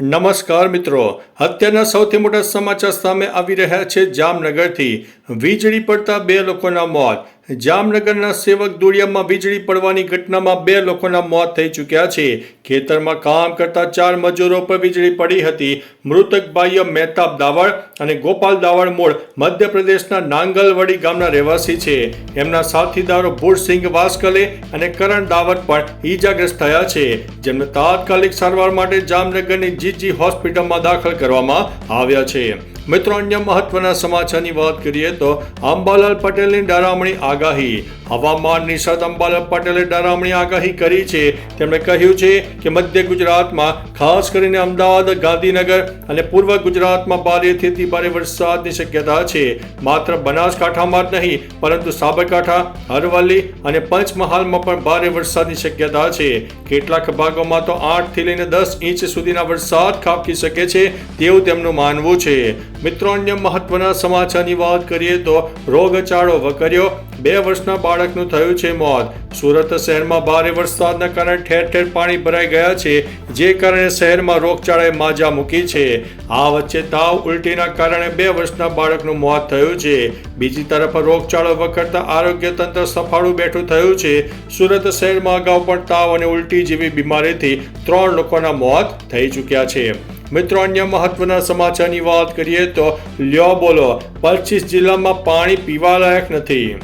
નમસ્કાર મિત્રો. અત્યારના સૌથી મોટા સમાચાર સામે આવી રહ્યા છે જામનગરથી. વીજળી પડતા બે લોકોના મોત. જામનગરના સેવક દોડિયામાં વીજળી પડવાની ઘટનામાં બે લોકોના મોત થઈ ચૂક્યા છે. ખેતરમાં કામ કરતા ચાર મજૂરો પર વીજળી પડી હતી. મૃતક ભાઈઓ મહેતાબ દાવડ અને ગોપાલ દાવડ મૂળ મધ્યપ્રદેશના નાંગલવડી ગામના રહેવાસી છે. એમના સાથીદારો ભૂરસિંહ વાસ્કલે અને કરણ દાવડ પણ ઈજાગ્રસ્ત થયા છે. જેમને તાત્કાલિક સારવાર માટે જામનગરની જીજી હોસ્પિટલમાં દાખલ કરવામાં આવ્યા છે. મિત્રો, અન્ય મહત્વના સમાચારની વાત કરીએ તો અંબાલાલ પટેલની ડરામણી આગાહી. હવામાન નિષાદ અંબાલાલ પટેલે ડરામણી આગાહી કરી છે. તેમણે કહ્યું છે કે મધ્ય ગુજરાતમાં, ખાસ કરીને અમદાવાદ, ગાંધીનગર અને પૂર્વ ગુજરાતમાં ભારેથી અતિ ભારે વરસાદની શક્યતા છે. માત્ર બનાસકાંઠામાં જ નહીં, પરંતુ સાબરકાંઠા, અરવલ્લી અને પંચમહાલમાં પણ ભારે વરસાદની શક્યતા છે. કેટલાક ભાગોમાં તો આઠથી લઈને દસ ઇંચ સુધીના વરસાદ ખાબકી શકે છે તેવું તેમનું માનવું છે. મિત્રો અન્ય મહત્વના સમાચારની વાત કરીએ તો રોગચાળો વકર્યો. બે વર્ષના બાળકનું થયું છે મોત. સુરત શહેરમાં ભારે વરસાદના કારણે ઠેર ઠેર પાણી ભરાઈ ગયા છે, જે કારણે શહેરમાં રોગચાળાએ માજા મૂકી છે. આ વચ્ચે તાવ ઉલટીના કારણે બે વર્ષના બાળકનું મોત થયું છે. બીજી તરફ રોગચાળો વખરતા આરોગ્ય તંત્ર સફાળું બેઠું થયું છે. સુરત શહેરમાં અગાઉ પણ તાવ અને ઉલટી જેવી બીમારીથી ત્રણ લોકોના મોત થઈ ચૂક્યા છે. મિત્રો, અન્ય મહત્વના સમાચારની વાત કરીએ તો લ્યો બોલો, પચીસ જિલ્લામાં પાણી પીવાલાયક નથી.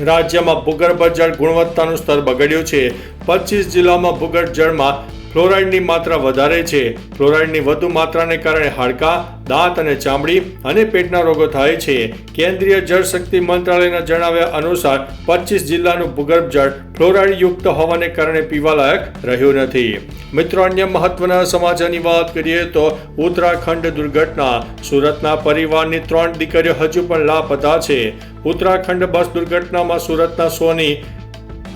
રાજ્યમાં ભૂગર્ભ જળ ગુણવત્તાનું સ્તર બગડ્યું છે. પચીસ જિલ્લામાં ભૂગર્ભ જળમાં ફ્લોરાઇડની માત્રા વધારે છે. ફ્લોરાઇડની વધુ માત્રાને કારણે હાડકાં, દાંત અને ચામડી અને પેટના રોગો થાય છે. કેન્દ્રીય જળ શક્તિ મંત્રાલયના જણાવ્યા અનુસાર પચીસ જિલ્લાનું ભૂગર્ભ જળ ફ્લોરાઇડ યુક્ત હોવાને કારણે પીવાલાયક રહ્યું નથી. મિત્રો, અન્ય મહત્વના સમાચારની વાત કરીએ તો ઉત્તરાખંડ દુર્ઘટના. સુરતના પરિવારની ત્રણ દીકરીઓ હજુ પણ લાપતા છે. ઉત્તરાખંડ બસ દુર્ઘટનામાં સુરતના સોની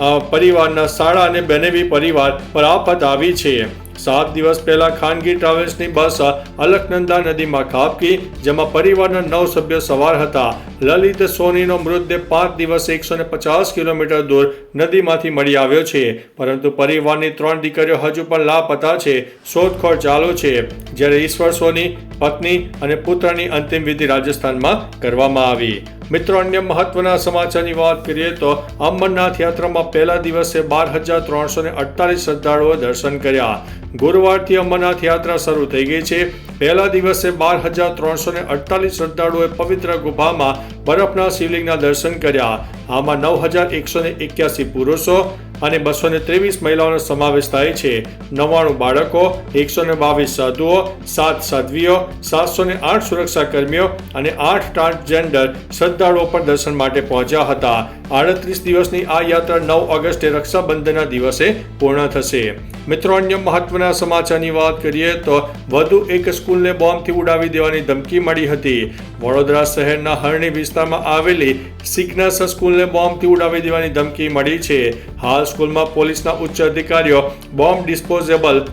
પરિવારના શાળા અને બનેવી પરિવાર પર આફત આવી છે. સાત દિવસ પહેલા ખાનગી ટ્રાવેલ્સની બસ અલકનંદા નદીમાં ખાબકી, જેમાં પરિવારના નવ સભ્યો સવાર હતા. લલિત સોનીનો મૃતદેહ પાંચ દિવસ એકસો ને પચાસ કિલોમીટર દૂર નદીમાંથી મળી આવ્યો છે. પરંતુ પરિવારની ત્રણ દીકરીઓ હજુ પણ લાપતા છે. શોધખોળ ચાલુ છે. જ્યારે ઈશ્વર સોની, પત્ની અને પુત્રની અંતિમ વિધિ રાજસ્થાનમાં કરવામાં આવી. મિત્રો, અન્ય મહત્વના સમાચારની વાત કરીએ તો અમરનાથ યાત્રામાં પહેલા દિવસે બાર હજાર ત્રણસો ને અડતાલીસ શ્રદ્ધાળુઓ દર્શન કર્યા. ગુરુવારથી અમરનાથ યાત્રા શરૂ થઈ ગઈ છે. પહેલા દિવસે બાર હજાર ત્રણસો ને અડતાલીસ શ્રદ્ધાળુઓએ પવિત્ર ગુફામાં બરફના શિવલિંગના દર્શન કર્યા. આમાં નવ હજાર એકસો ને એક્યાસી પુરુષો અને બસો ને ત્રેવીસ મહિલાઓનો સમાવેશ થાય છે. નવ્વાણું બાળકો, એકસો ને બાવીસ સાધુઓ, સાત સાધ્વીઓ, સાતસો ને આઠ સુરક્ષા કર્મીઓ અને આઠ ટ્રાન્સજેન્ડર શ્રદ્ધાળુઓ પણ દર્શન માટે પહોંચ્યા હતા. આડત્રીસ દિવસની આ યાત્રા નવ ઓગસ્ટે રક્ષાબંધનના દિવસે પૂર્ણ થશે. મિત્રો, અન્ય મહત્વના સમાચારની વાત કરીએ તો વધુ એક સ્કૂલને બોમ્બથી ઉડાવી દેવાની ધમકી મળી હતી. વડોદરા શહેરના હરણી વિસ્તારમાં આવેલી સિગ્નસ સ્કૂલને બોમ્બથી ઉડાવી દેવાની ધમકી મળી છે. હાલ સ્કૂલમાં પોલીસના ઉચ્ચ અધિકારીઓ, બોમ્બ ડિસ્પોઝેબલ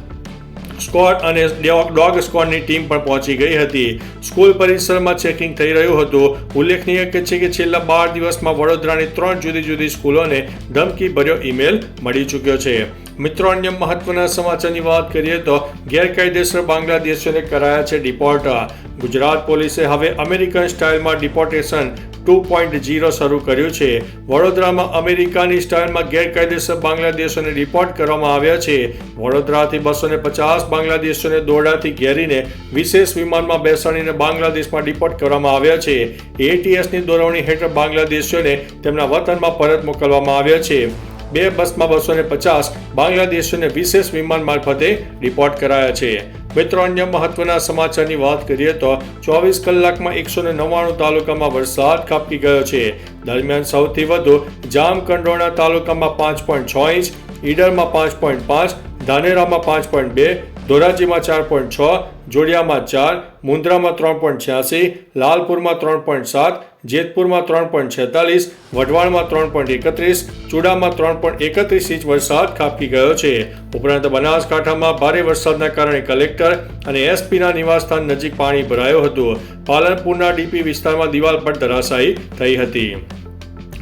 સ્કોડ અને ડોગ સ્કોડની ટીમ પણ પહોંચી ગઈ હતી. સ્કૂલ પરિસરમાં ચેકિંગ થઈ રહ્યું હતું. ઉલ્લેખનીય કે છે કે છેલ્લા બાર દિવસમાં વડોદરાની ત્રણ જુદી જુદી સ્કૂલોને ધમકીભર્યો ઈમેલ મળી ચૂક્યો છે. મિત્રો, અન્ય મહત્વના સમાચારની વાત કરીએ તો ગેરકાયદેસર બાંગ્લાદેશીઓને કરાયા છે ડિપોર્ટ ગુજરાત પોલીસે હવે અમેરિકન સ્ટાઇલમાં ડિપોર્ટેશન ટુ પોઈન્ટ જીરો શરૂ કર્યું છે. વડોદરામાં અમેરિકાની સ્ટાઇલમાં ગેરકાયદેસર બાંગ્લાદેશોને રિપોર્ટ કરવામાં આવ્યા છે. વડોદરાથી બસો ને પચાસ બાંગ્લાદેશોને દોરડાથી ઘેરીને વિશેષ વિમાનમાં બેસાડીને બાંગ્લાદેશમાં ડિપોર્ટ કરવામાં આવ્યા છે. એટીએસની દોરવણી હેઠળ બાંગ્લાદેશીઓને તેમના વતનમાં પરત મોકલવામાં આવ્યા છે. બે બસમાં બસો ને પચાસ બાંગ્લાદેશીઓને વિશેષ વિમાન મારફતે રિપોર્ટ કરાયા છે. મિત્રો, અન્ય મહત્વના સમાચારની વાત કરીએ તો ચોવીસ કલાકમાં એકસો ને નવ્વાણું તાલુકામાં વરસાદ ખાબકી ગયો છે. દરમિયાન સૌથી વધુ જામકંડોરણા તાલુકામાં પાંચ પોઈન્ટ છ ઇંચ, ઈડરમાં પાંચ પોઈન્ટ પાંચ, ધાનેરામાં પાંચ પોઈન્ટ બે ધોરાજીમાં ચાર પોઈન્ટ છ, જોડિયામાં ચાર મુન્દ્રામાં ત્રણ પોઈન્ટ છ્યાસી, લાલપુરમાં ત્રણ પોઈન્ટ સાત, જેતપુરમાં ત્રણ પોઈન્ટ છેતાલીસ, વઢવાણમાં ત્રણ પોઈન્ટ એકત્રીસ, ચુડામાં ત્રણ પોઈન્ટ એકત્રીસ ઇંચ વરસાદ ખાબકી ગયો છે. ઉપરાંત બનાસકાંઠામાં ભારે વરસાદના કારણે કલેક્ટર અને એસપીના નિવાસસ્થાન નજીક પાણી ભરાયું હતું. પાલનપુરના ડીપી વિસ્તારમાં દિવાલ પર ધરાશાયી થઈ હતી.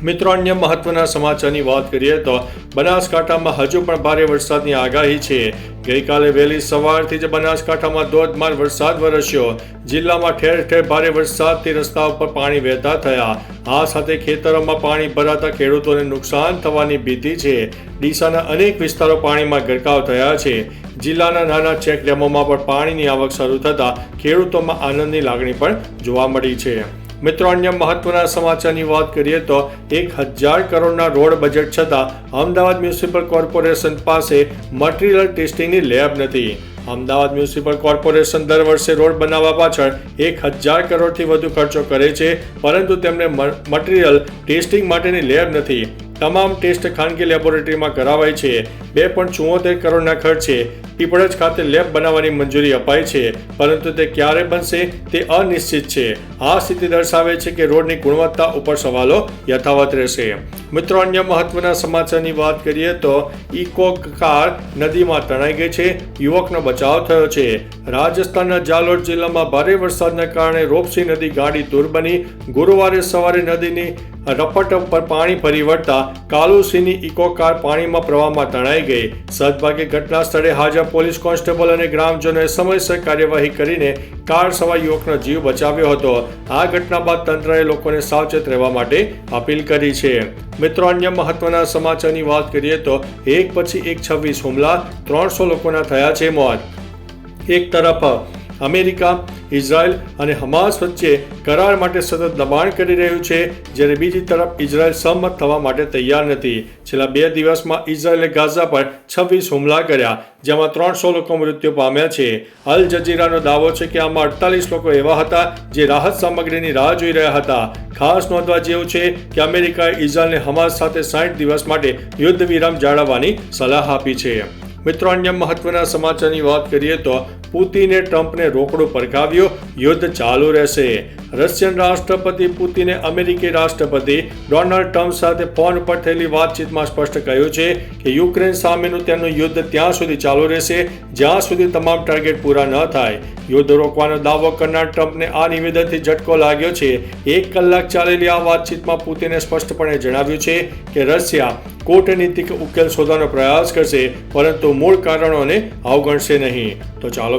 મિત્રો, અન્ય મહત્વના સમાચારની વાત કરીએ તો બનાસકાંઠામાં હજુ પણ ભારે વરસાદની આગાહી છે. ગઈકાલે વહેલી સવારથી જ બનાસકાંઠામાં ધોધમાર વરસાદ વરસ્યો. જિલ્લામાં ઠેર ઠેર ભારે વરસાદથી રસ્તા ઉપર પાણી વહેતા થયા. આ સાથે ખેતરોમાં પાણી ભરાતા ખેડૂતોને નુકસાન થવાની ભીતિ છે. ડીસાના અનેક વિસ્તારો પાણીમાં ગરકાવ થયા છે. જિલ્લાના નાના ચેક ડેમોમાં પણ પાણીની આવક શરૂ થતાં ખેડૂતોમાં આનંદની લાગણી પણ જોવા મળી છે. મિત્રો, અન્ય મહત્વના સમાચારની વાત કરીએ તો એક હજાર કરોડના રોડ બજેટ છતાં અમદાવાદ મ્યુનિસિપલ કોર્પોરેશન પાસે મટીરિયલ ટેસ્ટિંગની લેબ નથી. અમદાવાદ મ્યુનિસિપલ કોર્પોરેશન દર વર્ષે રોડ બનાવવા પાછળ એક હજાર કરોડથી વધુ ખર્ચો કરે છે, પરંતુ તેમને મટીરિયલ ટેસ્ટિંગ માટેની લેબ નથી. તમામ ટેસ્ટ ખાનગી લેબોરેટરીમાં કરાવાય છે. બે પણ ચુંવોતેર કરોડના ખર્ચે પીપળજ ખાતે લેબ બનાવવાની મંજૂરી અપાઈ છે, પરંતુ તે ક્યારે બનશે તે અનિશ્ચિત છે. આ સ્થિતિ દર્શાવે છે કે રોડની ગુણવત્તા ઉપર સવાલો યથાવત રહેશે. મિત્રો, અન્ય મહત્વના સમાચારની વાત કરીએ તો ઇકો કાર નદીમાં તણાઈ ગઈ છે, યુવકનો બચાવ થયો છે. રાજસ્થાનના જાલોર જિલ્લામાં ભારે વરસાદના કારણે રોપસી નદી ગાડી દૂર બની. ગુરુવારે સવારે નદીની રપટ પર પાણી ફરી વળતા કાલુસીની ઇકો કાર પાણીમાં પ્રવાહમાં તણાઈ ગઈ. સદભાગે ઘટના સ્થળે હાજર પોલીસ કોન્સ્ટેબલ અને ગ્રામજનોએ સમયસર કાર્યવાહી કરીને કાર સવાર યુવકનો જીવ બચાવ્યો હતો. આ ઘટના બાદ તંત્રએ લોકોને સાવચેત રહેવા માટે અપીલ કરી છે. મિત્રો, અન્ય મહત્વના સમાચારની વાત કરીએ તો એક પછી એક છવ્વીસ હુમલા, ત્રણસો લોકોના થયા છે મોત. એક તરફ અમેરિકા, ઇઝરાયલ અને હમાસ વચ્ચે કરાર માટે સતત દબાણ કરી રહ્યું છે, જ્યારે બીજી તરફ ઇઝરાયલ સહમત થવા માટે તૈયાર નથી. છેલ્લા બે દિવસમાં ઇઝરાયલે ગાઝા પર છવ્વીસ હુમલા કર્યા, જેમાં ત્રણસો લોકો મૃત્યુ પામ્યા છે. અલ જજીરાનો દાવો છે કે આમાં અડતાલીસ લોકો એવા હતા જે રાહત સામગ્રીની રાહ જોઈ રહ્યા હતા. ખાસ નોંધવા જેવું છે કે અમેરિકાએ ઇઝરાયલને હમાસ સાથે સાઠ દિવસ માટે યુદ્ધ વિરામ જાળવવાની સલાહ આપી છે. મિત્રો, અન્ય મહત્વના સમાચારની વાત કરીએ તો પુતિને ટ્રમ્પને રોકડો પરખાવ્યો યુદ્ધ ચાલુ રહેશે. રશિયન રાષ્ટ્રપતિ પુતિને અમેરિકી રાષ્ટ્રપતિ ડોનાલ્ડ ટ્રમ્પ સાથે ફોન પર થયેલી વાતચીતમાં સ્પષ્ટ કહ્યું છે કે યુક્રેન સામેનું તેનું યુદ્ધ ત્યાં સુધી ચાલુ રહેશે, જ્યાં સુધી તમામ ટાર્ગેટ પૂરા ન થાય. યુદ્ધ રોકવાનો દાવો કરનાર ટ્રમ્પને આ નિવેદનથી ઝટકો લાગ્યો છે. એક કલાક ચાલેલી આ વાતચીતમાં પુતિને સ્પષ્ટપણે જણાવ્યું છે કે રશિયા કૂટનીતિક ઉકેલ શોધવાનો પ્રયાસ કરશે, પરંતુ મૂળ કારણોને અવગણશે નહીં. તો ચાલો